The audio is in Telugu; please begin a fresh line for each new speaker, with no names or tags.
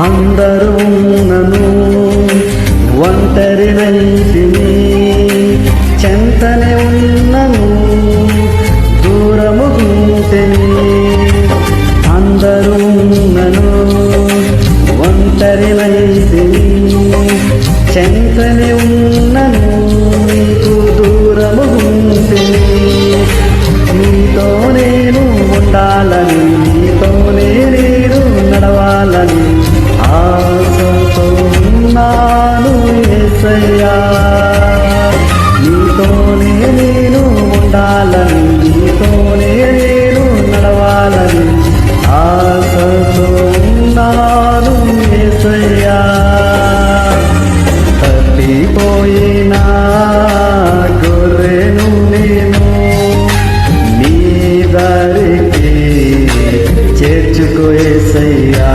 అందరూ నన్ను ఒంటరినైతిని చెంతనే ఉన్నను దూరము గుంటెని అందరూ నన్ను ఒంటరినైతిని చెంతనే ఉన్నను నీతోనే నేను ఉండాలని నీతోనే నేను నడవాలని ఆశతో ఉన్నాను ఏసయ్యా. తప్పిపోయిన గొర్రెను నేను నీ దారికి చేర్చుకోసయ్యా